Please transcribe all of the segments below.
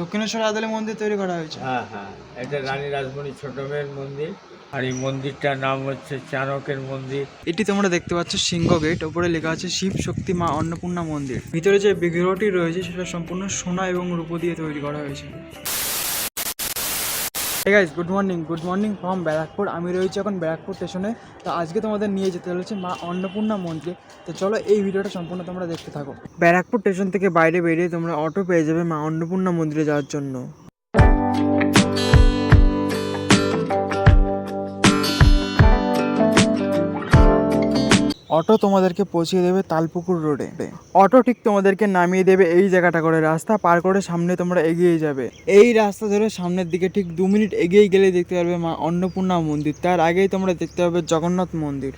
দক্ষিণেশ্বর আদালে মন্দির তৈরি করা হয়েছে। হ্যাঁ হ্যাঁ। এটা রানী রাজমণি ছোট মেয়ের মন্দির। আর এই মন্দিরটার নাম হচ্ছে চাণকের মন্দির। এটি তোমরা দেখতে পাচ্ছ সিংহ গেট। ওপরে লেখা আছে শিব শক্তি মা অন্নপূর্ণা মন্দির। ভিতরে যে বিগ্রহটি রয়েছে সেটা সম্পূর্ণ সোনা এবং রূপ দিয়ে তৈরি করা হয়েছে। Guys good morning good morning from Barrackpore আমি রয়েছি এখন ব্যারাকপুর স্টেশনে তো আজকে তোমাদের নিয়ে যেতে চলেছে মা অন্নপূর্ণা মন্দিরে। তো চলো এই ভিডিওটা সম্পূর্ণ তোমরা দেখতে থাকো। ব্যারাকপুর স্টেশন থেকে বাইরে বেরিয়ে তোমরা অটো পেয়ে যাবে মা অন্নপূর্ণা মন্দিরে যাওয়ার জন্য। অটো তোমাদেরকে পৌঁছিয়ে দেবে তালপুকুর রোডে। অটো ঠিক তোমাদেরকে নামিয়ে দেবে এই জায়গাটা করে। রাস্তা পার করে সামনে তোমরা এগিয়ে যাবে। এই রাস্তা ধরে সামনের দিকে ঠিক দু মিনিট এগিয়ে গেলে দেখতে পারবে মা অন্নপূর্ণা মন্দির। তার আগেই তোমরা দেখতে পাবে জগন্নাথ মন্দির।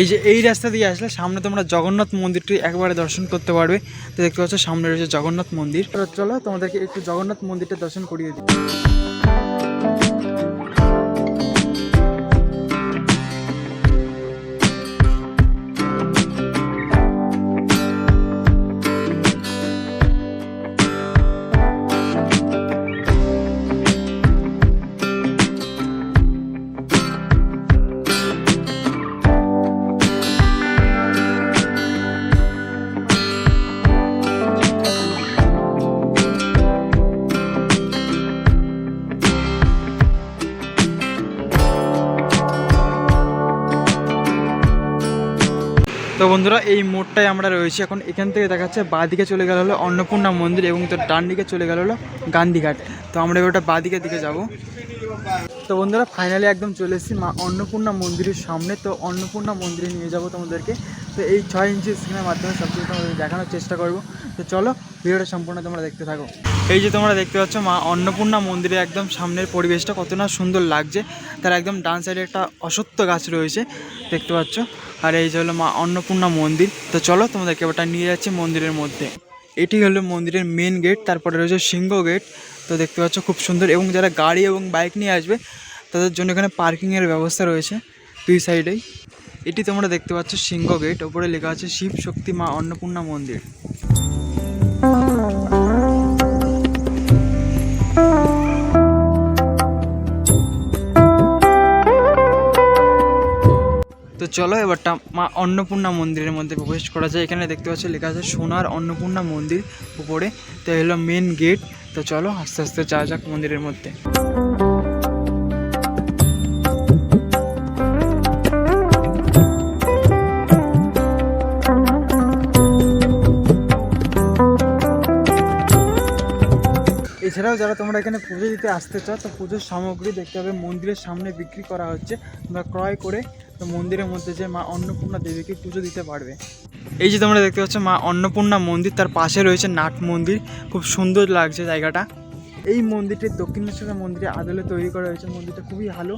এই যে এই রাস্তা দিয়ে আসলে সামনে তোমরা জগন্নাথ মন্দিরটি একবারে দর্শন করতে পারবে। তো দেখতে পাচ্ছ সামনে রয়েছে জগন্নাথ মন্দির। চলো তোমাদেরকে একটু জগন্নাথ মন্দিরটা দর্শন করিয়ে দিই। তো বন্ধুরা, এই মোড়টায় আমরা রয়েছি। এখন এখান থেকে দেখাচ্ছে, বাঁদিকে চলে গেল হলো অন্নপূর্ণা মন্দির এবং তোর ডান দিকে চলে গেল হলো গান্ধীঘাট। তো আমরা ওটা বাঁদিকের দিকে যাব। তো বন্ধুরা ফাইনালি একদম চলে এসেছি মা অন্নপূর্ণা মন্দিরের সামনে। তো অন্নপূর্ণা মন্দিরে নিয়ে যাব তোমাদেরকে। তো এই ছয় ইঞ্চি স্ক্রিনের মাধ্যমে সবকিছু তোমাদের দেখানোর চেষ্টা করব। তো চলো, ভিডিওটা সম্পূর্ণ তোমরা দেখতে থাকো। এই যে তোমরা দেখতে পাচ্ছ, মা অন্নপূর্ণা মন্দিরে একদম সামনের পরিবেশটা কত না সুন্দর লাগছে। তার একদম ডান সাইডে একটা অসত্য গাছ রয়েছে, দেখতে পাচ্ছ। আর এই যে হলো মা অন্নপূর্ণা মন্দির। তো চলো, তোমাদেরকে ওটা নিয়ে যাচ্ছি মন্দিরের মধ্যে। এটি হলো মন্দিরের মেন গেট তারপরে রয়েছে সিংহ গেট তো দেখতে পাচ্ছ, খুব সুন্দর। এবং যারা গাড়ি এবং বাইক নিয়ে আসবে, তাদের জন্য এখানে পার্কিংয়ের ব্যবস্থা রয়েছে দুই সাইডেই এটি তোমরা দেখতে পাচ্ছ, সিংহ গেট ওপরে লেখা আছে, শিব শক্তি মা অন্নপূর্ণা মন্দির। তো চলো এবারটা মা অন্নপূর্ণা মন্দিরের মধ্যে প্রবেশ করা যায়। এখানে দেখতে পাচ্ছি লেখা আছে সোনার অন্নপূর্ণা মন্দির উপরে। তো এলো মেন গেট তো চলো আস্তে আস্তে যাওয়া যাক মন্দিরের মধ্যে। এছাড়াও যারা তোমরা এখানে পুজো দিতে আসতে চাও, তো পুজোর সামগ্রী দেখতে হবে। মন্দিরের সামনে বিক্রি করা হচ্ছে। তোমরা ক্রয় করে তো মন্দিরের মধ্যে যে মা অন্নপূর্ণা দেবীকে পুজো দিতে পারবে। এই যে তোমরা দেখতে পাচ্ছ, মা অন্নপূর্ণা মন্দির তার পাশে রয়েছে নাট মন্দির। খুব সুন্দর লাগছে জায়গাটা। এই মন্দিরটি দক্ষিণেশ্বরের মন্দিরে আদলে তৈরি করা হয়েছে। মন্দিরটা খুবই ভালো।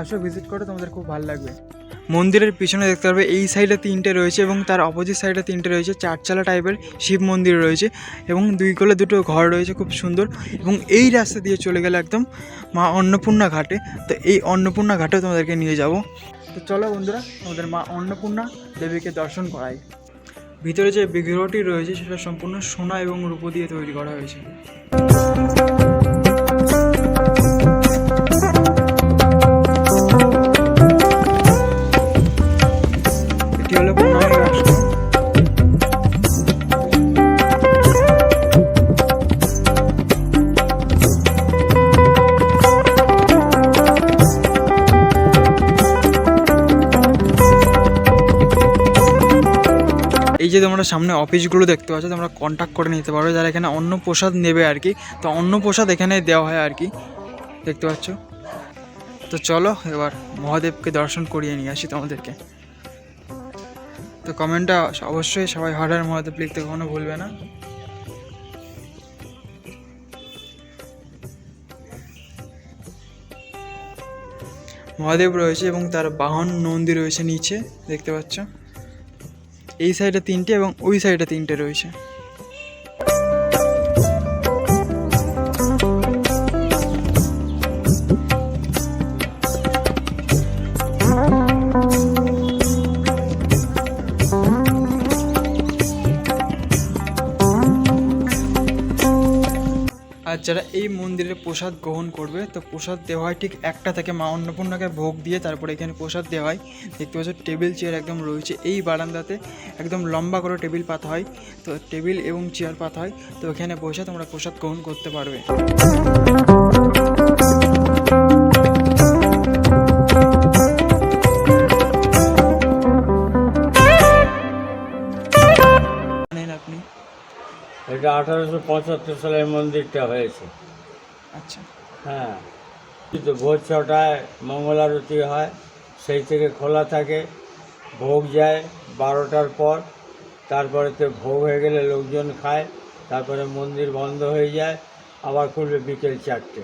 আসো ভিজিট করো, তোমাদের খুব ভালো লাগবে। মন্দিরের পিছনে দেখতে পারবে, এই সাইডে তিনটে রয়েছে এবং তার অপোজিট সাইডে তিনটে রয়েছে, চারচালা টাইপের শিব মন্দির রয়েছে এবং দুই কোলে দুটো ঘর রয়েছে খুব সুন্দর এবং এই রাস্তা দিয়ে চলে গেলে একদম মা অন্নপূর্ণা ঘাটে। তো এই অন্নপূর্ণা ঘাটেও তোমাদেরকে নিয়ে যাব। তো চলো বন্ধুরা তোমাদের মা অন্নপূর্ণা দেবীকে দর্শন করাই। ভিতরে যে বিগ্রহটি রয়েছে, সেটা সম্পূর্ণ সোনা এবং রূপো দিয়ে তৈরি করা হয়েছে। যে তোমরা সামনে অফিসগুলো দেখতে পাচ্ছ, তোমরা কন্ট্যাক্ট করে নিতে পারো। যারা এখানে অন্ন প্রসাদ নেবে আর কি, তো অন্ন প্রসাদ এখানে দেওয়া হয় আর কি। দেখতে পাচ্ছ? তো চলো এবার মহাদেবকে দর্শন করিয়ে নিয়ে আসি তোমাদেরকে। তো কমেন্টটা অবশ্যই সবাই হার্ডার মহাদেব লিখতে কখনো ভুলবে না। মহাদেব রয়েছে এবং তার বাহন নন্দী রয়েছে নিচে, দেখতে পাচ্ছ? এই সাইডে তিনটে এবং ওই সাইডে তিনটে রয়েছে। যারা এই মন্দিরে প্রসাদ গ্রহণ করবে, তো প্রসাদ দেওয়া হয় ঠিক একটা থেকে মা অন্নপূর্ণাকে ভোগ দিয়ে তারপরে এখানে প্রসাদ দেওয়া হয়। দেখতে পাচ্ছ, টেবিল চেয়ার একদম রয়েছে। এই বারান্দাতে একদম লম্বা করে টেবিল পাতা হয়। তো টেবিল এবং চেয়ার পাতা হয়। তো এখানে বসে তোমরা প্রসাদ গ্রহণ করতে পারবে। এটা আঠারোশো পঁচাত্তর সালে মন্দিরটা হয়েছে। আচ্ছা। হ্যাঁ। কিন্তু ভোর ছটায় মঙ্গল আরতি হয় সেই থেকে খোলা থাকে ভোগ যায় বারোটার পর তারপরে তো ভোগ হয়ে গেলে লোকজন খায় তারপরে মন্দির বন্ধ হয়ে যায় আবার খুলবে বিকেল চারটে।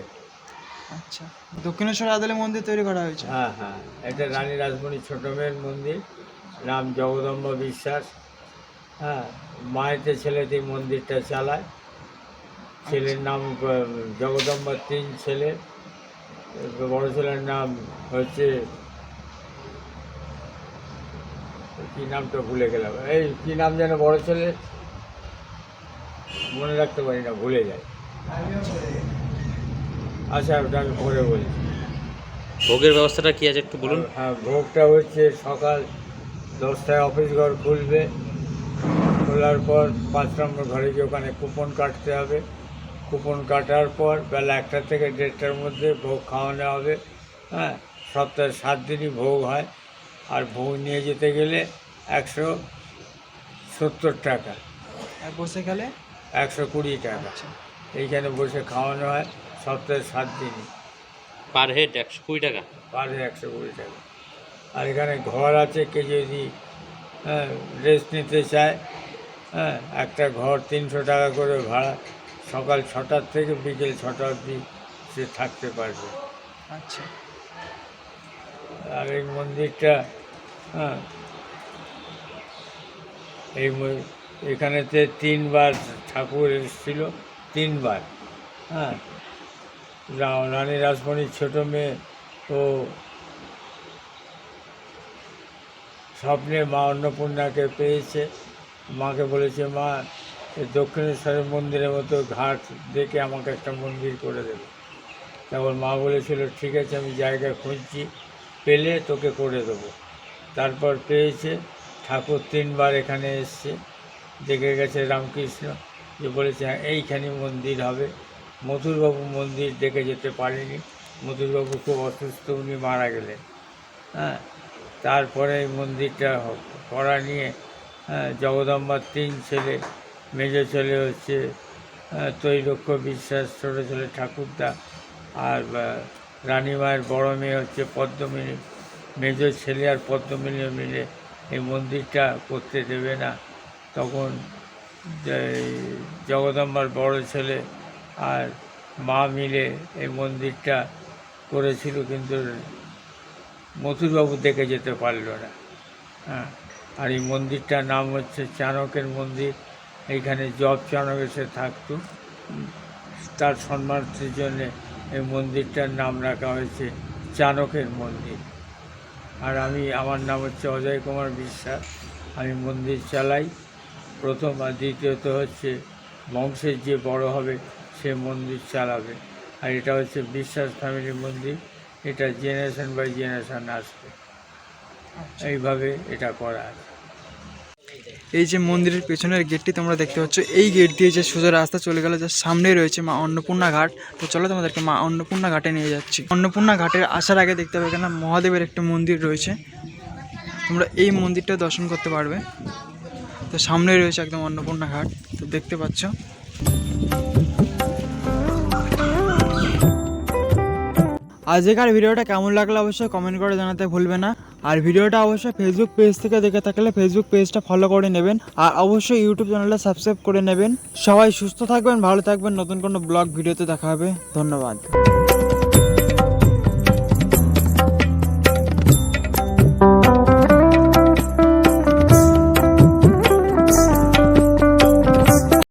আচ্ছা। দক্ষিণেশ্বর আদলে মন্দির তৈরি করা হয়েছে? হ্যাঁ হ্যাঁ। এটা রানী রাজমণি ছোট মেয়ের মন্দির নাম জগদম্ব বিশ্বাস। হ্যাঁ মায়েতে ছেলেতে এই মন্দিরটা চালায়। ছেলের নাম আহ, জগদম্বার তিন ছেলে। বড় ছেলের নাম হচ্ছে কি নামটা ভুলে গেলাম। এই কি নাম যেন বড় ছেলে? মনে রাখতে পারি না ভুলে যায়। আচ্ছা ওটা আমি পরে বলছি ভোগের ব্যবস্থাটা কি আছে একটু বলুন? হ্যাঁ ভোগটা হচ্ছে সকাল দশটায় অফিস ঘর খুলবে। খোলার পর পাঁচ নম্বর ঘরে গিয়ে ওখানে কুপন কাটতে হবে। কুপন কাটার পর বেলা একটা থেকে দেড়টার মধ্যে ভোগ খাওয়ানো হবে। হ্যাঁ সপ্তাহে সাত দিনই ভোগ হয়। আর ভোগ নিয়ে যেতে গেলে একশো সত্তর টাকা। আর বসে গেলে? একশো কুড়ি টাকা। আচ্ছা। এইখানে বসে খাওয়ানো হয় সপ্তাহে সাত দিনই। পার হেড একশো কুড়ি টাকা? পার হেড একশো কুড়ি টাকা। আর এখানে ঘর আছে কে যদি হ্যাঁ রেস্ট নিতে চায় হ্যাঁ একটা ঘর তিনশো টাকা করে ভাড়া। সকাল ছটার থেকে বিকেল ছটা অবধি সে থাকতে পারবে। আচ্ছা। আর এই মন্দিরটা হ্যাঁ এই এখানেতে তিনবার ঠাকুর এসেছিল তিনবার হ্যাঁ। রানী রাসমণির ছোটো মেয়ে ও স্বপ্নে মা অন্নপূর্ণাকে পেয়েছে। মাকে বলেছে, মা দক্ষিণেশ্বরের মন্দিরের মতো ঘাট দেখে আমাকে একটা মন্দির করে দেবে। তখন মা বলেছিল, ঠিক আছে, আমি জায়গা খুঁজছি, পেলে তোকে করে দেবো। তারপর পেয়েছে, ঠাকুর তিনবার এখানে এসছে, দেখে গেছে রামকৃষ্ণ, যে বলেছে হ্যাঁ এইখানে মন্দির হবে। মথুরবাবু মন্দির দেখে যেতে পারেনি, মথুরবাবু খুব অসুস্থ, উনি মারা গেলেন। হ্যাঁ তারপরে এই মন্দিরটা করা নিয়ে জগদম্বার তিন ছেলে মেজ ছেলে হচ্ছে আহ, তৈরক্ষ বিশ্বাস ছোটো ছেলে ঠাকুরদা আর রানীমায়ের বড় মেয়ে হচ্ছে পদ্মমিনী। মেজ ছেলে আর পদ্মমিনী মিলে এই মন্দিরটা করতে দেবে না। তখন জগদম্বার বড় ছেলে আর মা মিলে এই মন্দিরটা করেছিল কিন্তু মথুরবাবু দেখে যেতে পারল না। হ্যাঁ। আর এই মন্দিরটার নাম হচ্ছে চাণকের মন্দির। এইখানে জব চাণক এসে থাকতো। তার সম্মানের জন্যে এই মন্দিরটার নাম রাখা হয়েছে চাণকের মন্দির। আর আমি, আমার নাম হচ্ছে অজয় কুমার বিশ্বাস। আমি মন্দির চালাই। প্রথম আর দ্বিতীয়ত হচ্ছে বংশের যে বড় হবে, সে মন্দির চালাবে। আর এটা হচ্ছে বিশ্বাস ফ্যামিলি মন্দির। এটা জেনারেশন বাই জেনারেশন আসবে। এইভাবে এটা করা এই যে মন্দিরের পেছনের গেটটি তোমরা দেখতে পাচ্ছ, এই গেট দিয়ে যে সোজা রাস্তা চলে গেল, যার সামনেই রয়েছে মা অন্নপূর্ণা ঘাট। তো চলো তোমাদেরকে মা অন্নপূর্ণা ঘাটে নিয়ে যাচ্ছি। অন্নপূর্ণা ঘাটের আসার আগে দেখতে পাবে এখানে মহাদেবের একটা মন্দির রয়েছে। তোমরা এই মন্দিরটা দর্শন করতে পারবে। তো সামনেই রয়েছে একদম অন্নপূর্ণা ঘাট, তো দেখতে পাচ্ছ। আজকের ভিডিওটা কেমন লাগল অবশ্যই কমেন্ট করে জানাতে ভুলবে না। আর ভিডিওটা অবশ্যই ফেসবুক পেজ থেকে দেখে থাকলে ফেসবুক পেজটা ফলো করে নেবেন। আর অবশ্যই ইউটিউব চ্যানেলটা সাবস্ক্রাইব করে নেবেন। সবাই সুস্থ থাকবেন, ভালো থাকবেন। নতুন কোনো ব্লগ ভিডিওতে দেখা হবে। ধন্যবাদ।